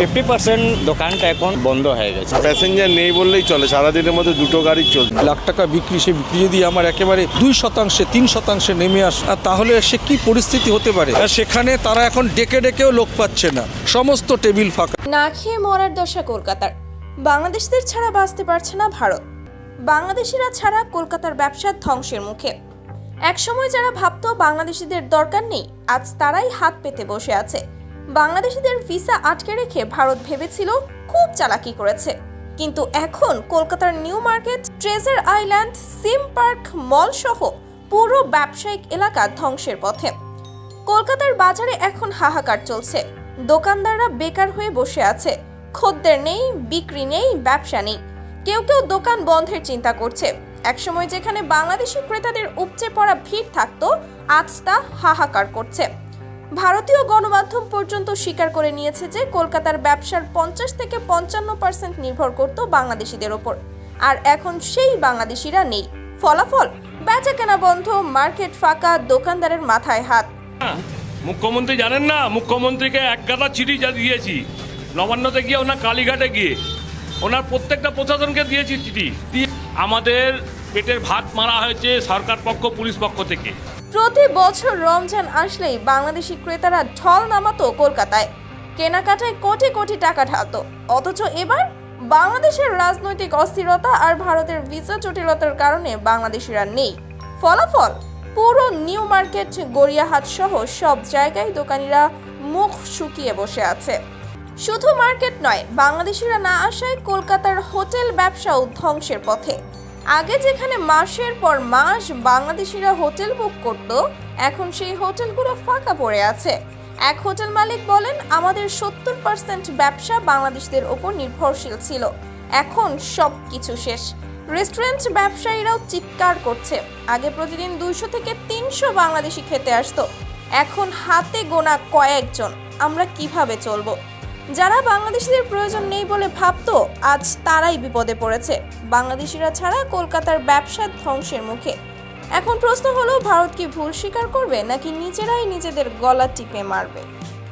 Fifty percent দোকানটা এখন বন্ধ হয়ে গেছে। প্যাসেঞ্জার নেই বললেই চলে সারাদিনের মধ্যে দুটো গাড়ি চলছে। লাখ টাকা বিক্রি সে বিক্রি যদি আমার একেবারে দুই শতাংশে তিন শতাংশে নেমে আস আর তাহলে সে কি পরিস্থিতি হতে পারে? আর সেখানে তারা এখন ডেকে ডেকেও লোক পাচ্ছে না। সমস্ত টেবিল ফাঁকা। না খেয়ে মরার দশা কলকাতার। বাংলাদেশিদের ছাড়া বাঁচতে পারছে না ভারত। বাংলাদেশিরা ছাড়া কলকাতার ব্যবসা ধ্বংসের মুখে। একসময় যারা ভাবতো বাংলাদেশিদের দরকার নেই আজ তারাই হাত পেতে বসে আছে। বাংলাদেশিদের ভিসা আটকে রেখে ভারত ভেবেছিল খুব চালাকি করেছে। কিন্তু এখন কলকাতার নিউ মার্কেট, ট্রেজার আইল্যান্ড, সিম পার্ক মল সহ পুরো ব্যবসায়িক এলাকা ধ্বংসের পথে। কলকাতার বাজারে এখন হাহাকার চলছে। দোকানদাররা বেকার হয়ে বসে আছে। খদ্দের নেই, বিক্রি নেই, ব্যবসা নেই। কেউ কেউ দোকান বন্ধের চিন্তা করছে। একসময় যেখানে বাংলাদেশি ক্রেতাদের উপচে পড়া ভিড় থাকতো, আজ তা হাহাকার করছে। ভারতীয় গণমাধ্যম পর্যন্ত স্বীকার করে নিয়েছে যে কলকাতার ব্যবসার পঞ্চাশ থেকে পঞ্চান্ন পার্সেন্ট নির্ভর করত বাংলাদেশিদের ওপর। আর এখন সেই বাংলাদেশিরা নেই। ফলাফল? বেচা কেনা বন্ধ, মার্কেট ফাঁকা, দোকানদারের মাথায় হাত। মুখ্যমন্ত্রী জানেন না? মুখ্যমন্ত্রীকে এক গাদা চিঠি যা দিয়েছি। নবান্নতে গিয়ে ওনার কালীঘাটে গিয়ে। ওনার প্রত্যেকটা প্রশাসনকে দিয়েছি চিঠি। আমাদের পেটের ভাত মারা হয়েছে সরকার পক্ষ, পুলিশ পক্ষ থেকে। প্রতি বছর রমজান আসলেই বাংলাদেশি ক্রেতারা ঢল নামাতো কলকাতায়। কেনাকাটায় কোটি কোটি টাকা ঢালতো। অথচ এবার বাংলাদেশের রাজনৈতিক অস্থিরতা আর ভারতের ভিসা জটিলতার কারণে বাংলাদেশিরা নেই। ফলাফল, পুরো নিউ মার্কেট গড়িয়াহাট সহ সব জায়গায় দোকানিরা মুখ শুকিয়ে বসে আছে। শুধু মার্কেট নয়, বাংলাদেশিরা না আসায় কলকাতার হোটেল ব্যবসাও ধ্বংসের পথে। আগে যেখানে মাসের পর মাস বাংলাদেশিরা হোটেল বুক করত, এখন সেই হোটেলগুলো ফাঁকা পড়ে আছে। এক হোটেল মালিক বলেন, আমাদের সত্তর পার্সেন্ট ব্যবসা বাংলাদেশদের ওপর নির্ভরশীল ছিল। এখন সব কিছু শেষ। রেস্টুরেন্ট ব্যবসায়ীরাও চিৎকার করছে। আগে প্রতিদিন দুইশো থেকে তিনশো বাংলাদেশি খেতে আসতো। এখন হাতে গোনা কয়েকজন। আমরা কীভাবে চলবো? যারা বাংলাদেশিদের প্রয়োজন নেই বলে ভাবত, আজ তারাই বিপদে পড়েছে। বাংলাদেশিরা ছাড়া কলকাতার ব্যবসা ধ্বংসের মুখে। এখন প্রশ্ন হলো, ভারত কি ভুল স্বীকার করবে নাকি নিজেরাই নিজেদের গলা টিপে মারবে?